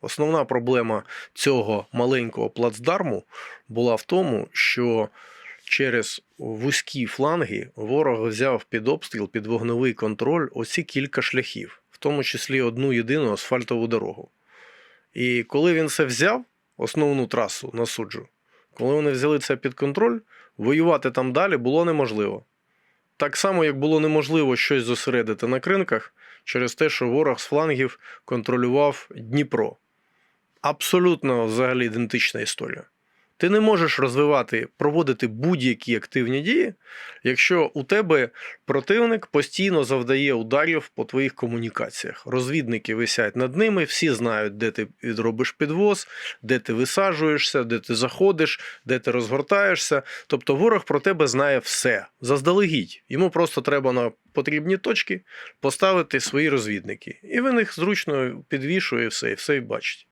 Основна проблема цього маленького плацдарму була в тому, що через вузькі фланги ворог взяв під обстріл, під вогневий контроль оці кілька шляхів, в тому числі одну єдину асфальтову дорогу. І коли він це взяв, основну трасу на суджу, коли вони взяли це під контроль, воювати там далі було неможливо. Так само, як було неможливо щось зосередити на кринках через те, що ворог з флангів контролював Дніпро. Абсолютно взагалі ідентична історія. Ти не можеш розвивати, проводити будь-які активні дії, якщо у тебе противник постійно завдає ударів по твоїх комунікаціях. Розвідники висять над ними, всі знають, де ти робиш підвоз, де ти висаджуєшся, де ти заходиш, де ти розгортаєшся. Тобто ворог про тебе знає все заздалегідь. Йому просто треба на потрібні точки поставити свої розвідники. І він їх зручно підвішує все, і все і бачить.